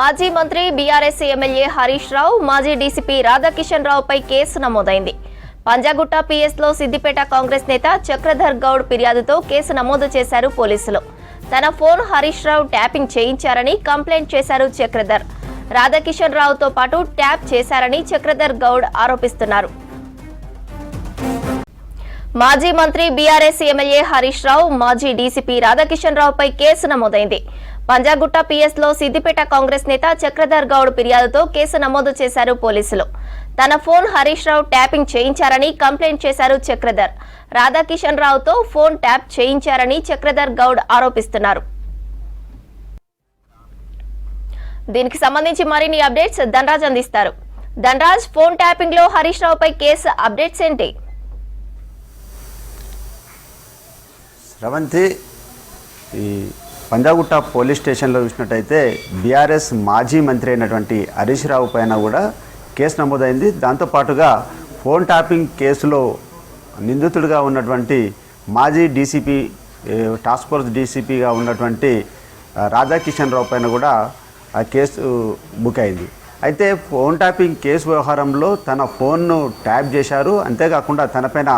మాజీ మంత్రి BRS MLA Harish Rao మాజీ డీసీపీ రాధాకిషన్ రావుపై కేసు నమోదైంది. పంజాగుట్ట పిఎస్లో సిద్దిపేట కాంగ్రెస్ నేత చక్రధర్ గౌడ్ ఫిర్యాదుతో కేసు నమోదు చేశారు పోలీసులు. తన ఫోన్ హరీష్ రావు ట్యాపింగ్ చేయించారని కంప్లైంట్ చేశారు చక్రధర్. రాధాకిషన్ రావుతో పాటు ట్యాప్ చేశారని చక్రధర్ గౌడ్ ఆరోపిస్తున్నారు. మాజీ మంత్రి బీఆర్ఎస్ ఎమ్మెల్యే హరీష్ రావు మాజీ డీసీపీ రాధాకిషన్ రావుపై కేసు నమోదైంది. పంజాగుట్ట పిఎస్లో సిద్దిపేట కాంగ్రెస్ నేత చక్రధర్ గౌడ్ ఫిర్యాదుతో కేసు నమోదు చేశారు పోలీసులు. తన ఫోన్ హరీష్ రావు ట్యాపింగ్ చేయించారని కంప్లైంట్ చేశారు చక్రధర్. రాధాకిషన్ రావుతో ఫోన్ ట్యాప్ చేయించారని చక్రధర్ గౌడ్ ఆరోపిస్తున్నారు. దీనికి సంబంధించి మరిన్ని అప్డేట్స్ ధనరాజ్ అందిస్తారు. ధనరాజ్ ఫోన్ ట్యాపింగ్లో హరీష్ రావుపై కేసు అప్డేట్స్ ఏంటి? రవంతి ఈ పంజాగుట్ట పోలీస్ స్టేషన్లో చూసినట్టయితే బీఆర్ఎస్ మాజీ మంత్రి అయినటువంటి హరీష్ రావు పైన కూడా కేసు నమోదైంది. దాంతోపాటుగా ఫోన్ ట్యాపింగ్ కేసులో నిందితుడిగా ఉన్నటువంటి మాజీ డీసీపీ టాస్క్ ఫోర్స్ డీసీపీగా ఉన్నటువంటి రాధాకిషన్ రావు పైన కూడా ఆ కేసు బుక్ అయింది. అయితే ఫోన్ ట్యాపింగ్ కేసు వ్యవహారంలో తన ఫోన్ను ట్యాప్ చేశారు. అంతేకాకుండా తనపైన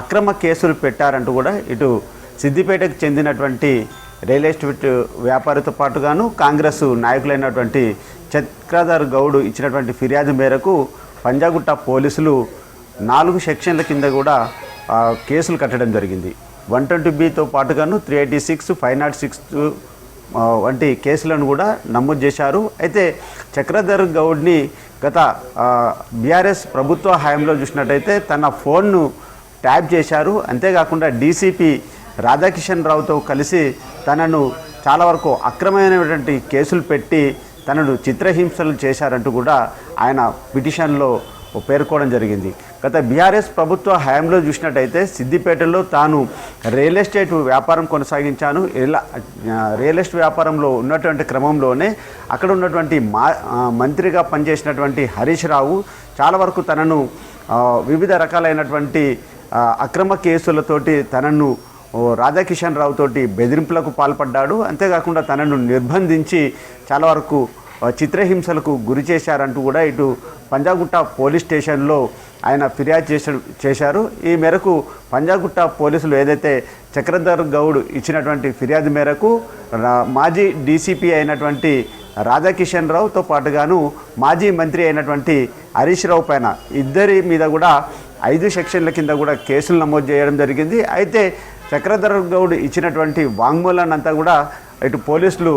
అక్రమ కేసులు పెట్టారంటూ కూడా ఇటు సిద్దిపేటకు చెందినటువంటి రియల్ ఎస్టేట్ వ్యాపారితో పాటుగాను కాంగ్రెస్ నాయకులైనటువంటి చక్రధర్ గౌడ్ ఇచ్చినటువంటి ఫిర్యాదు మేరకు పంజాగుట్ట పోలీసులు నాలుగు సెక్షన్ల కింద కూడా కేసులు కట్టడం జరిగింది. వన్ ట్వంటీ బితో పాటుగాను three eighty six five not six వంటి కేసులను కూడా నమోదు చేశారు. అయితే చక్రధర్ గౌడ్ని గత బీఆర్ఎస్ ప్రభుత్వ హయాంలో చూసినట్టయితే తన ఫోన్ను ట్యాప్ చేశారు. అంతేకాకుండా డీసీపీ రాధాకిషన్ రావుతో కలిసి తనను చాలా వరకు అక్రమమైనటువంటి కేసులు పెట్టి తనను చిత్రహింసలు చేశారంటూ కూడా ఆయన పిటిషన్లో పేర్కోవడం జరిగింది. గత బీఆర్ఎస్ ప్రభుత్వ హయాంలో చూసినట్టయితే సిద్దిపేటలో తాను రియల్ ఎస్టేట్ వ్యాపారం కొనసాగించాను. ఇలా రియల్ ఎస్టేట్ వ్యాపారంలో ఉన్నటువంటి క్రమంలోనే అక్కడ ఉన్నటువంటి మా మంత్రిగా పనిచేసినటువంటి హరీష్ రావు చాలా వరకు తనను వివిధ రకాలైనటువంటి అక్రమ కేసులతోటి తనను రాధాకిషన్ రావు తోటి బెదిరింపులకు పాల్పడ్డాడు. అంతేకాకుండా తనను నిర్బంధించి చాలా వరకు చిత్రహింసలకు గురి చేశారంటూ కూడా ఇటు పంజాగుట్ట పోలీస్ స్టేషన్లో ఆయన ఫిర్యాదు చేశారు చేశారు. ఈ మేరకు పంజాగుట్ట పోలీసులు ఏదైతే చక్రధర్ గౌడ్ ఇచ్చినటువంటి ఫిర్యాదు మేరకు రా- మాజీ డీసీపీ అయినటువంటి రాధాకిషన్ రావుతో పాటుగాను మాజీ మంత్రి అయినటువంటి హరీష్ రావు పైన ఇద్దరి మీద కూడా ఐదు సెక్షన్ల కింద కూడా కేసులు నమోదు చేయడం జరిగింది. అయితే చక్రధర్ గౌడ్ ఇచ్చినటువంటి వాంగ్మూలాన్ని అంతా కూడా ఇటు పోలీసులు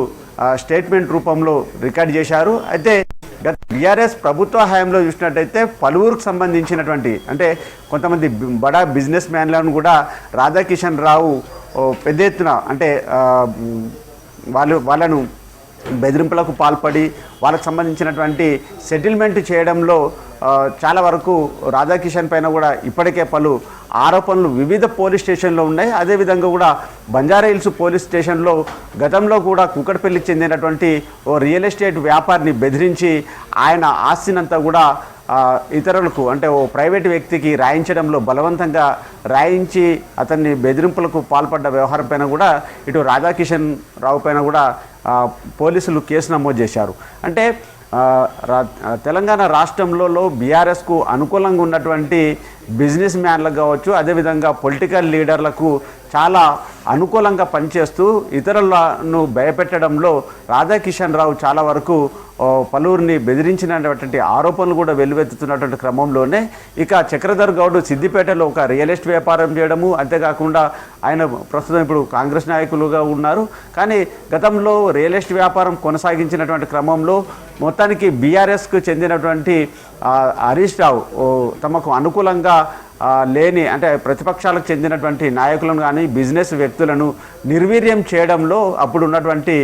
స్టేట్మెంట్ రూపంలో రికార్డ్ చేశారు. అయితే గత బీఆర్ఎస్ ప్రభుత్వ హయాంలో చూసినట్టయితే పలువురికి సంబంధించినటువంటి అంటే కొంతమంది బడా బిజినెస్ మ్యాన్లను కూడా రాధాకిషన్ రావు పెద్ద ఎత్తున అంటే వాళ్ళు వాళ్ళను బెదిరింపులకు పాల్పడి వాళ్ళకు సంబంధించినటువంటి సెటిల్మెంట్ చేయడంలో చాలా వరకు రాధాకిషన్ పైన కూడా ఇప్పటికే పలు ఆరోపణలు వివిధ పోలీస్ స్టేషన్లో ఉన్నాయి. అదేవిధంగా కూడా బంజారా హిల్స్ పోలీస్ స్టేషన్లో గతంలో కూడా కుక్కడపల్లికి చెందినటువంటి ఓ రియల్ ఎస్టేట్ వ్యాపారిని బెదిరించి ఆయన ఆస్తినంతా కూడా ఇతరులకు అంటే ఓ ప్రైవేట్ వ్యక్తికి రాయించడంలో బలవంతంగా రాయించి అతన్ని బెదిరింపులకు పాల్పడ్డ వ్యవహారం పైన కూడా ఇటు రాధాకిషన్ రావు పైన కూడా పోలీసులు కేసు నమోదు చేశారు. అంటే రా- తెలంగాణ రాష్ట్రంలో బీఆర్ఎస్కు అనుకూలంగా ఉన్నటువంటి బిజినెస్ మ్యాన్లకు కావచ్చు అదేవిధంగా పొలిటికల్ లీడర్లకు చాలా అనుకూలంగా పనిచేస్తూ ఇతరులను భయపెట్టడంలో రాధాకిషన్ రావు చాలా వరకు పలువురిని బెదిరించినటువంటి ఆరోపణలు కూడా వెల్లువెత్తుతున్నటువంటి క్రమంలోనే ఇక చక్రధర్ గౌడ్ సిద్దిపేటలో ఒక రియల్ ఎస్టేట్ వ్యాపారం చేయడము. అంతేకాకుండా ఆయన ప్రస్తుతం ఇప్పుడు కాంగ్రెస్ నాయకులుగా ఉన్నారు. కానీ గతంలో రియల్ ఎస్టేట్ వ్యాపారం కొనసాగించినటువంటి క్రమంలో మొత్తానికి బీఆర్ఎస్కు చెందినటువంటి హరీష్ రావు తమకు అనుకూలంగా లేని అంటే ప్రతిపక్షాలకు చెందినటువంటి నాయకులను కానీ బిజినెస్ వ్యక్తులను నిర్వీర్యం చేయడంలో అప్పుడు ఉన్నటువంటి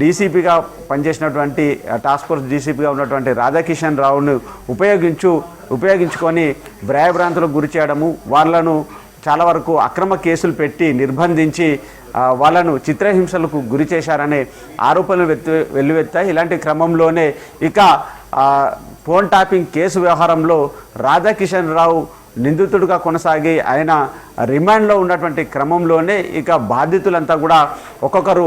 డీసీపీగా పనిచేసినటువంటి టాస్క్ ఫోర్స్ డీసీపీగా ఉన్నటువంటి రాధాకిషన్ రావును ఉపయోగించు ఉపయోగించుకొని భ్రాయభ్రాంతులకు గురి చేయడము వాళ్ళను చాలా వరకు అక్రమ కేసులు పెట్టి నిర్బంధించి వాళ్ళను చిత్రహింసలకు గురి చేశారనే ఆరోపణలు వెత్తు వెల్లువెత్తాయి. ఇలాంటి క్రమంలోనే ఇక ఫోన్ టాపింగ్ కేసు వ్యవహారంలో రాధాకిషన్ రావు నిందితుడిగా కొనసాగి ఆయన రిమాండ్లో ఉన్నటువంటి క్రమంలోనే ఇక బాధితులంతా కూడా ఒక్కొక్కరు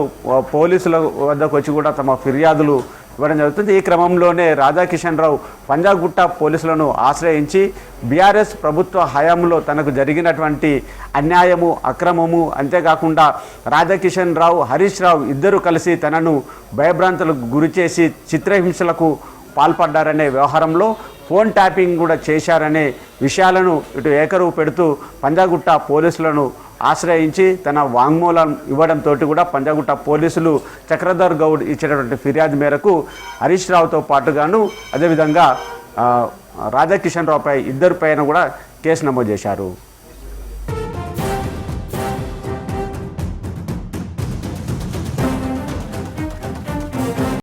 పోలీసుల వద్దకు వచ్చి కూడా తమ ఫిర్యాదులు ఇవ్వడం జరుగుతుంది. ఈ క్రమంలోనే రాధాకిషన్ రావు పంజాగుట్ట పోలీసులను ఆశ్రయించి బీఆర్ఎస్ ప్రభుత్వ హయాంలో తనకు జరిగినటువంటి అన్యాయము అక్రమము అంతేకాకుండా రాధాకిషన్ రావు హరీష్ రావు ఇద్దరు కలిసి తనను భయభ్రాంతులకు గురిచేసి చిత్రహింసలకు పాల్పడ్డారనే వ్యవహారంలో ఫోన్ ట్యాపింగ్ కూడా చేశారనే విషయాలను ఇటు ఏకరువు పెడుతూ పంజాగుట్ట పోలీసులను ఆశ్రయించి తన వాంగ్మూలం ఇవ్వడంతో కూడా పంజాగుట్ట పోలీసులు చక్రధర్ గౌడ్ ఇచ్చినటువంటి ఫిర్యాదు మేరకు హరీష్ రావుతో పాటుగాను అదేవిధంగా రాధాకిషన్ రావుపై ఇద్దరిపైన కూడా కేసు నమోదు చేశారు.